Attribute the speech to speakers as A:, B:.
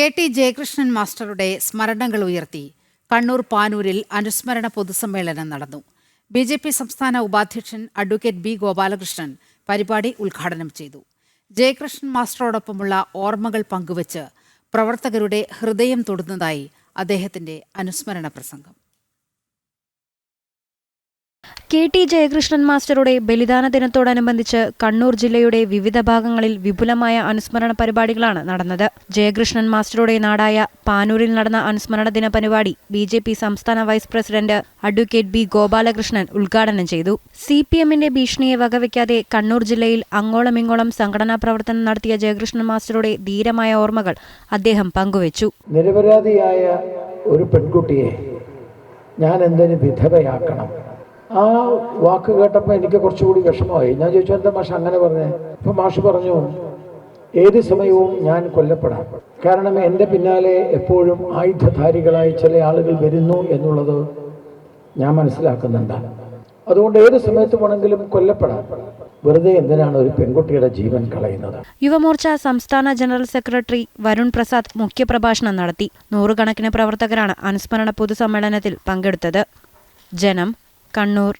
A: K T Jayakrishnan മാസ്റ്ററുടെ സ്മരണകൾ ഉയർത്തി. കണ്ണൂർ പാനൂരിൽ അനുസ്മരണ പൊതുസമ്മേളനം നടന്നു. ബി ജെ പി സംസ്ഥാന ഉപാധ്യക്ഷൻ അഡ്വക്കേറ്റ് ബി ഗോപാലകൃഷ്ണൻ പരിപാടി ഉദ്ഘാടനം ചെയ്തു. ജയകൃഷ്ണൻ മാസ്റ്ററോടൊപ്പമുള്ള ഓർമ്മകൾ പങ്കുവച്ച് പ്രവർത്തകരുടെ ഹൃദയം തൊടുന്നതായി അദ്ദേഹത്തിന്റെ അനുസ്മരണ പ്രസംഗം.
B: കെ ടി ജയകൃഷ്ണൻ മാസ്റ്ററുടെ ബലിദാന ദിനത്തോടനുബന്ധിച്ച് കണ്ണൂർ ജില്ലയുടെ വിവിധ ഭാഗങ്ങളിൽ വിപുലമായ അനുസ്മരണ പരിപാടികളാണ് നടന്നത്. ജയകൃഷ്ണൻ മാസ്റ്ററുടെ നാടായ പാനൂരിൽ നടന്ന അനുസ്മരണ ദിന പരിപാടി ബി ജെ പി സംസ്ഥാന vice president advocate B Gopalakrishnan ഉദ്ഘാടനം ചെയ്തു. സി പി എമ്മിന്റെ ഭീഷണിയെ വകവയ്ക്കാതെ കണ്ണൂർ ജില്ലയിൽ അങ്ങോളമിങ്ങോളം സംഘടനാ പ്രവർത്തനം നടത്തിയ ജയകൃഷ്ണൻ മാസ്റ്ററുടെ ധീരമായ ഓർമ്മകൾ അദ്ദേഹം പങ്കുവച്ചു.
C: നിരപരാധിയായ ഒരു പെൺകുട്ടിയെ ഞാൻ എന്തിനു വിധവയാക്കണം? ആ വാക്ക് കേട്ടപ്പോൾ എനിക്ക് കുറച്ചുകൂടി വിഷമമായി. ഞാൻ ചോദിച്ചു എന്താ മാഷ് അങ്ങനെ പറഞ്ഞേ? അപ്പൊ മാഷ് പറഞ്ഞു ഏത് സമയവും ഞാൻ കൊല്ലപ്പെടാം. കാരണം എന്റെ പിന്നാലെ എപ്പോഴും ആയുധധാരികളായി ചില ആളുകൾ വരുന്നു എന്നുള്ളത് ഞാൻ മനസ്സിലാക്കുന്നുണ്ട്. അതുകൊണ്ട് ഏത് സമയത്ത് വേണമെങ്കിലും കൊല്ലപ്പെടാം. വെറുതെ എന്തിനാണ് ഒരു പെൺകുട്ടിയുടെ ജീവൻ കളയുന്നത്?
B: യുവമോർച്ച സംസ്ഥാന ജനറൽ സെക്രട്ടറി വരുൺ പ്രസാദ് മുഖ്യപ്രഭാഷണം നടത്തി. നൂറുകണക്കിന് പ്രവർത്തകരാണ് അനുസ്മരണ പൊതുസമ്മേളനത്തിൽ പങ്കെടുത്തത്. ജനം കണ്ണൂർ